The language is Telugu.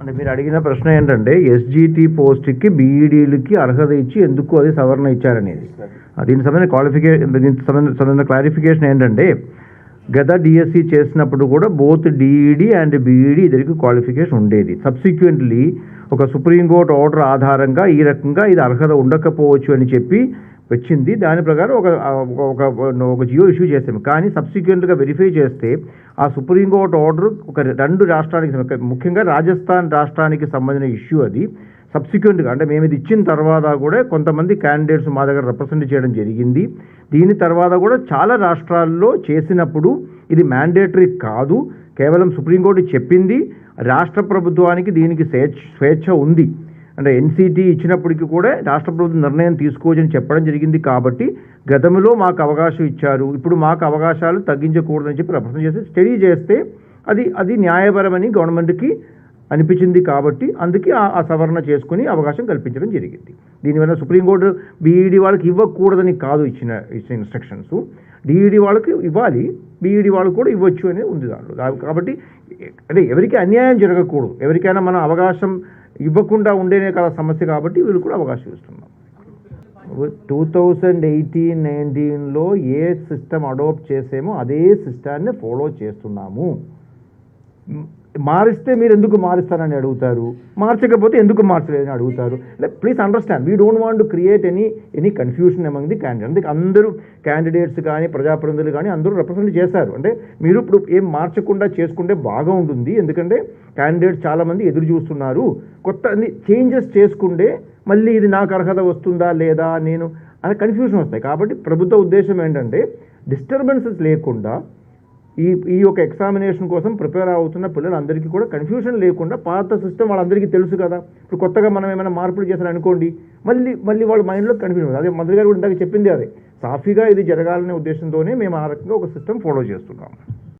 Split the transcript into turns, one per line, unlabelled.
అంటే మీరు అడిగిన ప్రశ్న ఏంటంటే ఎస్జిటి పోస్ట్కి బీఈడీలకి అర్హత ఇచ్చి ఎందుకు అది సవరణ ఇచ్చారనేది. దీనికి సంబంధించిన క్వాలిఫికేషన్ దీనికి సంబంధించిన సంబంధించిన క్లారిఫికేషన్ ఏంటంటే గత డిఎస్సి చేసినప్పుడు కూడా బోత్ డిఈడి అండ్ బీఈడి ఇద్దరికి క్వాలిఫికేషన్ ఉండేది. సబ్సిక్వెంట్లీ ఒక సుప్రీంకోర్టు ఆర్డర్ ఆధారంగా ఈ రకంగా ఇది అర్హత ఉండకపోవచ్చు అని చెప్పి వచ్చింది. దాని ప్రకారం ఒక ఒక- ఒక జియో ఇష్యూ చేసాము. కానీ సబ్సిక్వెంట్గా వెరిఫై చేస్తే ఆ సుప్రీంకోర్టు ఆర్డర్ ఒక రెండు రాష్ట్రానికి ముఖ్యంగా రాజస్థాన్ రాష్ట్రానికి సంబంధించిన ఇష్యూ అది. సబ్సిక్వెంట్గా అంటే మేము ఇది ఇచ్చిన తర్వాత కూడా కొంతమంది క్యాండిడేట్స్ మా దగ్గర రిప్రజెంట్ చేయడం జరిగింది. దీని తర్వాత కూడా చాలా రాష్ట్రాల్లో చేసినప్పుడు ఇది మ్యాండేటరీ కాదు. కేవలం సుప్రీంకోర్టు చెప్పింది. రాష్ట్ర ప్రభుత్వానికి దీనికి స్వేచ్ఛ స్వేచ్ఛ ఉంది. అంటే ఎన్సీటీ ఇచ్చినప్పటికీ కూడా రాష్ట్ర ప్రభుత్వం నిర్ణయం తీసుకోవచ్చని చెప్పడం జరిగింది కాబట్టి గతంలో మాకు అవకాశం ఇచ్చారు. ఇప్పుడు మాకు అవకాశాలు తగ్గించకూడదని చెప్పి ప్రపంచం చేసి స్టడీ చేస్తే అది అది న్యాయపరమని గవర్నమెంట్కి అనిపించింది కాబట్టి అందుకే ఆ సవరణ చేసుకుని అవకాశం కల్పించడం జరిగింది. దీనివల్ల సుప్రీంకోర్టు బీఈడి వాళ్ళకి ఇవ్వకూడదని కాదు ఇచ్చిన ఇచ్చిన ఇన్స్ట్రక్షన్స్ డిఈడి వాళ్ళకి ఇవ్వాలి బీఈడి వాళ్ళకి కూడా ఇవ్వచ్చు అనేది ఉంది దాంట్లో. కాబట్టి అంటే ఎవరికి అన్యాయం జరగకూడదు. ఎవరికైనా మనం అవకాశం ఇవ్వకుండా ఉండేనే కదా సమస్య కాబట్టి వీళ్ళు కూడా అవకాశం ఇస్తున్నాం టూ థౌజండ్ ఎయిటీన్ నైన్టీన్లో ఏ సిస్టమ్ అడాప్ట్ చేసేమో అదే సిస్టాన్ని ఫాలో చేస్తున్నాము. మారిస్తే మీరు ఎందుకు మారుస్తారని అడుగుతారు? మార్చకపోతే ఎందుకు మార్చలేదని అడుగుతారు? Please understand we don't want to create any any confusion among the candidate అందుకే అందరూ క్యాండిడేట్స్ కానీ ప్రజాప్రతినిధులు కానీ అందరూ రిప్రజెంట్ చేశారు. అంటే మీరు ఇప్పుడు ఏం మార్చకుండా చేసుకుంటే బాగా ఉంటుంది ఎందుకంటే క్యాండిడేట్స్ చాలామంది ఎదురు చూస్తున్నారు. కొత్త చేంజెస్ చేసుకుంటే మళ్ళీ ఇది నాకు అర్హత వస్తుందా లేదా? నేను అనే కన్ఫ్యూజన్ వస్తాయి. కాబట్టి ప్రభుత్వ ఉద్దేశం ఏంటంటే డిస్టర్బెన్సెస్ లేకుండా ఈ ఈ యొక్క ఎగ్జామినేషన్ కోసం ప్రిపేర్ అవుతున్న పిల్లలందరికీ కూడా కన్ఫ్యూషన్ లేకుండా పాత సిస్టమ్ వాళ్ళందరికీ తెలుసు కదా. ఇప్పుడు కొత్తగా మనం ఏమైనా మార్పులు చేశారు అనుకోండి మళ్ళీ మళ్ళీ వాళ్ళ మైండ్లో కన్ఫ్యూజన్ అదే మంత్రి గారు కూడా ఇందాక చెప్పింది అదే. సాఫీగా ఇది జరగాలనే ఉద్దేశంతోనే మేము ఆ రకంగా ఒక సిస్టమ్ ఫాలో చేస్తున్నాం.